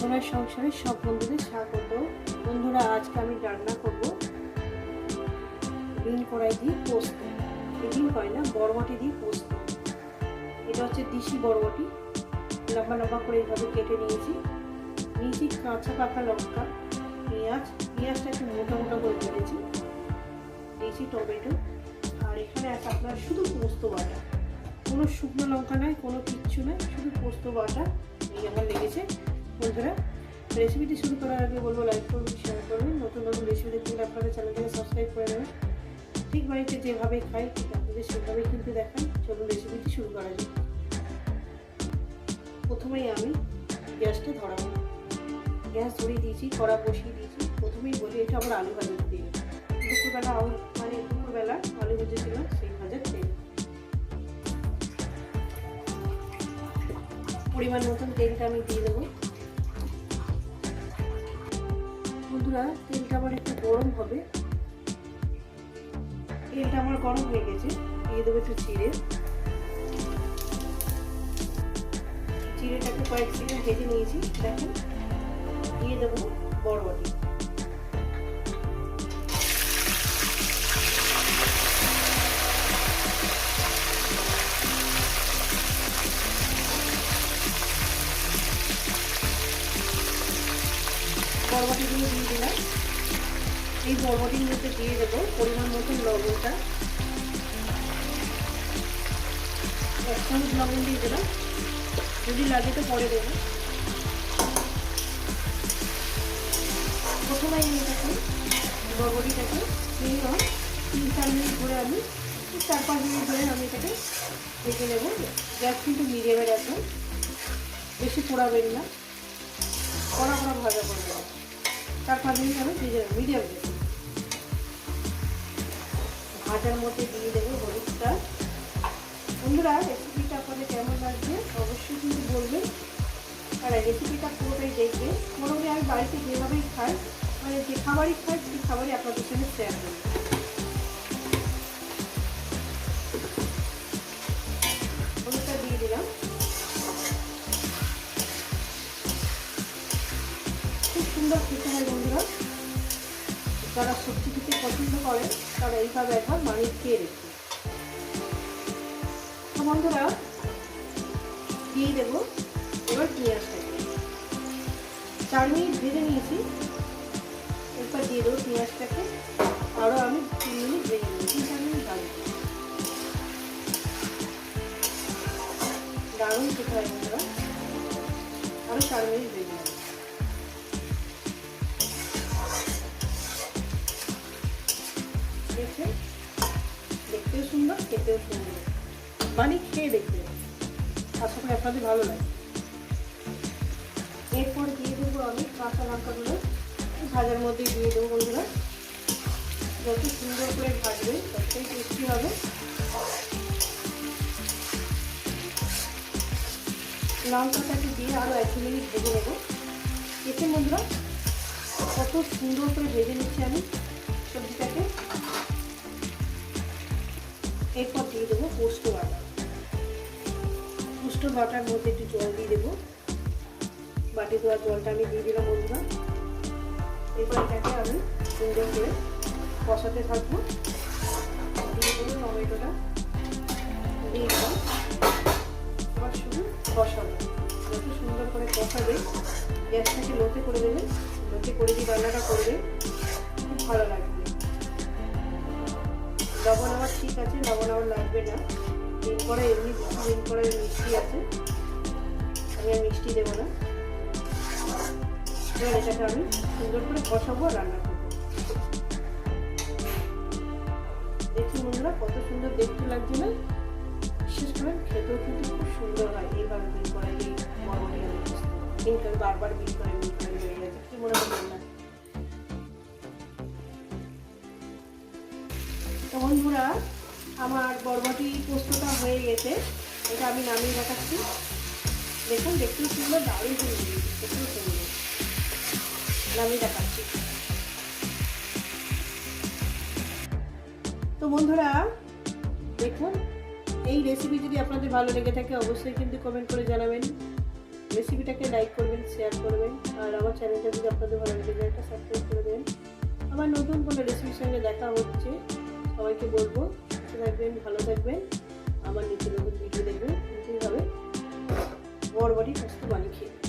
সোনার সংসারে সব বন্ধুদের স্বাগত। বন্ধুরা, আজকে আমি রান্না করব বিন কড়াই দিয়ে পোস্ত। বিন কড়াই না, বরবটি দিয়ে পোস্ত। এটা হচ্ছে দিশি বরবটি। লম্বা লম্বা করে এইভাবে কেটে নিয়েছি। নিয়েছি কাঁচা পাকা লঙ্কা, পেঁয়াজ। পেঁয়াজটা একটু মোটা মোটা করে কেটেছি। দিয়েছি টমেটো। আর এখানে আছে আপনার শুধু পোস্ত বাটা। কোনো শুকনো লঙ্কা নাই, কোনো কিচ্ছু নাই, শুধু পোস্ত বাটা। আমার বন্ধুরা রেসিপিটি শুরু করার আগে বলব লাইক করবেন শেয়ার করবেন। নতুন নতুন রেসিপি দেখতে গেলে আপনারা চ্যানেলটাকে সাবস্ক্রাইব করে নেবেন। ঠিক বাড়িতে যেভাবে খাই আপনাদের সেভাবেই কিন্তু দেখান চলুন রেসিপিটি শুরু করা যাক। প্রথমেই আমি গ্যাসটা ধরাবো। গ্যাস ধরিয়ে দিয়েছি, কড়া বসিয়ে দিয়েছি। প্রথমেই বলি, এটা আমার আলু ভাজার তেল। দুপুরবেলা মানে দুপুরবেলা আলু ভেজেছিলাম সেই ভাজার তেল। পরিমাণ মতন তেলটা আমি দিয়ে দেবো। বন্ধুরা, তেলটা আমার একটু গরম হবে। তেলটা আমার গরম হয়ে গেছে। দিয়ে দেবো একটু চিড়ে চিড়েটাকে কয়েক সেকেন্ড ভেজে নিয়েছি। দেখেন, দিয়ে দেবো বড় বরবটি। বরবটিগুলো দিয়ে দিলাম এই বরবটির মধ্যে দিয়ে দেবো, পরিমাণ মতন লবণটা। এক চামচ লবণ দিয়ে দিলাম। যদি লাগে তো পরে দেবো। প্রথমে আমি এটাকে বরবটিটাকে মিনিমাম তিন, চার মিনিট ধরে আমি, চার, পাঁচ মিনিট ধরে আমি এটাকে ভেজে নেব। গ্যাস কিন্তু মিডিয়ামে রাখবেন বেশি পোড়াবেন না। কড়া কড়া ভাজা করবে। চার পাঁচ মিনিট আমি ভেজে নেব মিডিয়াম দেবো। ভাজার মধ্যে দিয়ে দেবো হলুদটা। বন্ধুরা রেসিপিটা আপনাদের কেমন লাগছে অবশ্যই কিন্তু বলবেন। আর রেসিপিটা পুরোটাই দেখবে। মোটামুটি আমি বাড়িতে যেভাবেই খাই মানে যে খাবারই খাই, সেই খাবারই আপনাদের সঙ্গে শেয়ার করি সুন্দর খেতে হয় বন্ধুরা। যারা সবজি খেতে পছন্দ করে, তারা এইভাবে একবার বানিয়ে খেয়ে তো বন্ধুরা, দিয়ে দেবো। এবার পেঁয়াজটাকে চার মিনিট ভেজে নিয়েছি। এরপর দিয়ে দেবো পেঁয়াজটাকে। আরও আমি তিন মিনিট ভেজে নিয়েছি চার মিনিট ভাজবো দারুণ খেতে হয় বন্ধুরা। আরও চার মিনিট ভেজে নেব। দেখছেন দেখতেও সুন্দর, খেতেও সুন্দর। মানে খেয়ে দেখতে আশা করি আপনাদের ভালো লাগে। এরপর দিয়ে দেবো আমি কাঁচা লঙ্কাগুলো। ভাজার মধ্যে দিয়ে দেবো বন্ধুরা। যত সুন্দর করে ভাজবে ততটাই টেস্টি হবে। লঙ্কাটাকে দিয়ে আরও এক মিনিট ভেজে নেব। এতে বন্ধুরা কত সুন্দর করে ভেজে নিচ্ছি আমি সবজিটাকে এরপর দিয়ে দেবো পোস্ত বাটা। পোস্ত বাটার মধ্যে একটু জল দিয়ে দেবো। বাটি দেওয়া জলটা আমি দিয়ে দিলাম বন্ধুরা। এরপর এটাকে আমি সুন্দর করে কষাতে থাকব। দিয়ে দেবো টমেটোটা। দিয়ে দিলাম। এবার শুধু কষাবো। যত সুন্দর করে কষাবে, গ্যাসটাকে লোতে করে দেবে। লোতে করে দিয়ে রান্নাটা করবে, খুব ভালো লাগবে। লবণ আমার ঠিক আছে, লবণ আমার লাগবে না। ডিম এমনি, ডিম করা মিষ্টি আছে। আমি আর মিষ্টি দেবো না। এবার এটাকে আমি সুন্দর করে বসাবো রান্না করব। দেখুন বন্ধুরা, কত সুন্দর দেখতে লাগছে না? বিশেষ করে খেতেও কিন্তু খুব সুন্দর হয়। এইভাবে বিল করা, এই কিন্তু আমি বারবার বিল করে বিল করে হয়ে গেছে কি মনে হয় তো বন্ধুরা, আমার বরবটি পোস্তটা হয়ে গেছে। এটা আমি নামিয়ে দেখাচ্ছি। দেখুন দেখতেও সুন্দর, দারুণ সুন্দর দেখতেও সুন্দর। নামিয়ে দেখাচ্ছি। তো বন্ধুরা, দেখুন, এই রেসিপি যদি আপনাদের ভালো লেগে থাকে, অবশ্যই কিন্তু কমেন্ট করে জানাবেন। রেসিপিটাকে লাইক করবেন শেয়ার করবেন, আর আমার চ্যানেলটা যদি আপনাদের ভালো লাগে চ্যানেলটা সাবস্ক্রাইব করে দেবেন। আমার নতুন কোনো রেসিপির সঙ্গে দেখা হচ্ছে। সবাইকে বলব, সুস্থ থাকবেন, ভালো থাকবেন। আমার নিত্য নতুন ভিডিও দেখবেন হবে। বড় বড়ি পোস্ত বানিয়ে